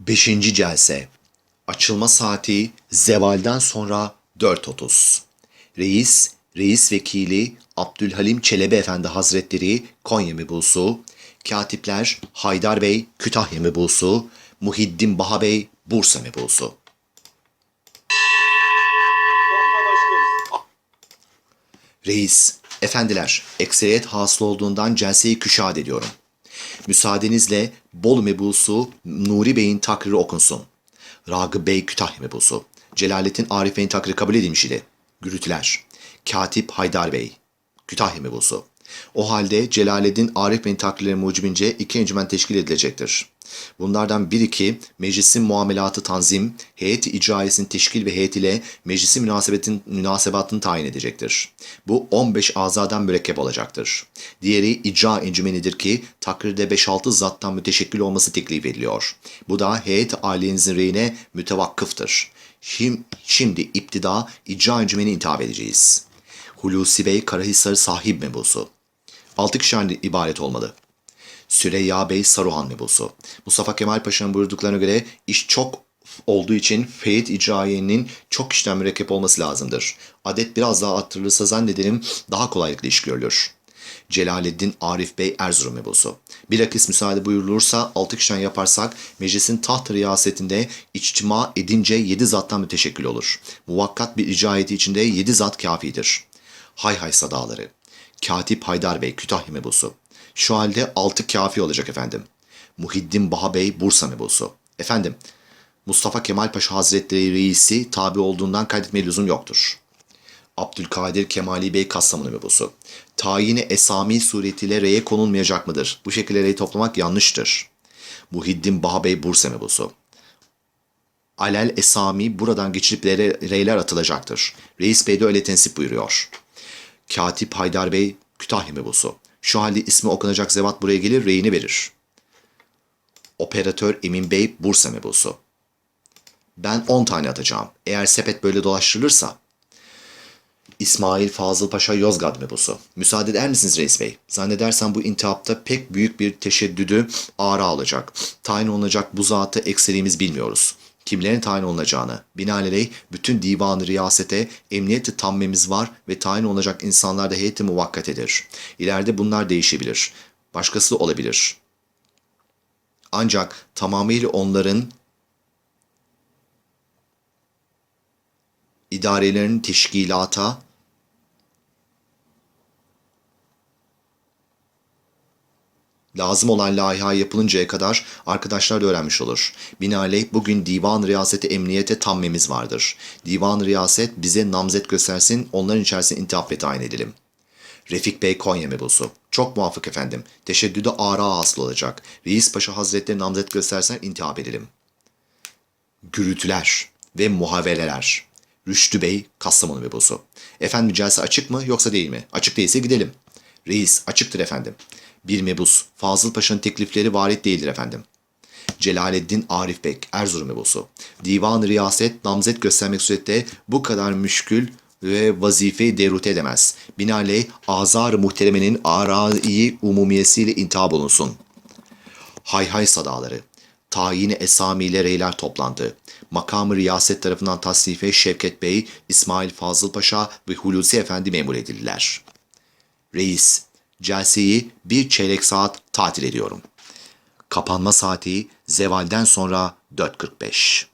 Beşinci celse. Açılma saati zevalden sonra 4.30. Reis, Reis Vekili Abdülhalim Çelebi Efendi Hazretleri Konya Mebusu, Katipler Haydar Bey Kütahya Mebusu, Muhiddin Baha Bey Bursa Mebusu. Reis, efendiler, ekseriyet hasıl olduğundan celseyi küşad ediyorum. Müsaadenizle Bolu mebusu Nuri Bey'in takriri okunsun. Ragıp Bey Kütahya mebusu. Celalettin Arif Bey'in takriri kabul edilmiş idi. Gürültüler. Katip Haydar Bey. Kütahya mebusu. O halde Celaleddin Arif Bey'in takrirleri mucibince iki encümen teşkil edilecektir. Bunlardan bir iki meclisin muamelatı tanzim, heyeti teşkil ve heyet ile meclisin münasebetin, münasebatını tayin edecektir. Bu 15 azadan mürekkep olacaktır. Diğeri icra encümenidir ki takrirde 5-6 zattan müteşekkil olması teklif ediliyor. Bu da heyet aliyenizin reyine mütevakkıftır. Şimdi, şimdi iptida icra encümeni intihap edeceğiz. Hulusi Bey Karahisar sahip mebusu. Altı kişiden ibaret olmalı. Süreyya Bey Saruhan mebusu. Mustafa Kemal Paşa'nın buyurduklarına göre iş çok olduğu için feyit icraiyenin çok kişiden mürekkep olması lazımdır. Adet biraz daha arttırılırsa zannederim daha kolaylıkla iş görülür. Celaleddin Arif Bey Erzurum mebusu. Bilakis müsaade buyurulursa 6 kişiden yaparsak meclisin taht riyasetinde içtima edince 7 zattan müteşekkil olur. Muvakkat bir icraiyeti içinde 7 zat kafidir. Hay hay sadaları. Katip Haydar Bey Kütahya mebusu. Şu halde 6 kafi olacak efendim. Muhiddin Baha Bey Bursa mebusu. Efendim Mustafa Kemal Paşa Hazretleri reisi tabi olduğundan kaydetmeye lüzum yoktur. Abdülkadir Kemali Bey Kastamonu mebusu. Tayini esami suretiyle reye konulmayacak mıdır? Bu şekilde reyi toplamak yanlıştır. Muhiddin Baha Bey Bursa mebusu. Alel esami buradan geçirip re- reyler atılacaktır. Reis Bey de öyle tensip buyuruyor. Katip Haydar Bey Kütahya mebusu. Şu halde ismi okunacak zevat buraya gelir reyini verir. Operatör Emin Bey Bursa mebusu. Ben 10 tane atacağım. Eğer sepet böyle dolaştırılırsa. İsmail Fazıl Paşa Yozgat mebusu. Müsaade eder misiniz reis bey? Zannedersem bu intihapta pek büyük bir teşeddüdü ağra alacak. Tayin olunacak bu zatı ekserimiz bilmiyoruz. Kimlerin tayin olunacağını, binaenaleyh bütün divan riyasete emniyeti tammemiz var ve tayin olacak insanlar da heyeti muvakkatedir. İleride bunlar değişebilir. Başkası olabilir. Ancak tamamıyla onların idarelerin teşkilata lazım olan laiha yapılıncaya kadar arkadaşlar da öğrenmiş olur. Binaenaleyh bugün divan riyaseti emniyete tammemiz vardır. Divan riyaset bize namzet göstersin, onların içerisinde intihap tayin edelim. Refik Bey Konya mebusu. Çok muvaffak efendim. Teşeddüde ara hasıl olacak. Reis Paşa Hazretleri namzet göstersen intihap edelim. Gürültüler ve muhavereler. Rüştü Bey Kastamonu mebusu. Efendim celse açık mı yoksa değil mi? Açık değilse gidelim. Reis açıktır efendim. Bir mebus Fazıl Paşa'nın teklifleri varit değildir efendim. Celaleddin Arif Bek Erzurum mebusu. Divan riyaset namzet göstermek surette bu kadar müşkül ve vazifeyi devrut edemez. Binaenaleyh azar muhteremenin arai umumiyesiyle intihab olunsun. Hay hay sadaları. Tayini esamiyle reyler toplandı. Makamı riyaset tarafından tasnife Şevket Bey, İsmail Fazıl Paşa ve Hulusi Efendi memur edildiler. Reis, celseyi bir çeyrek saat tatil ediyorum. Kapanma saati zevalden sonra 4.45.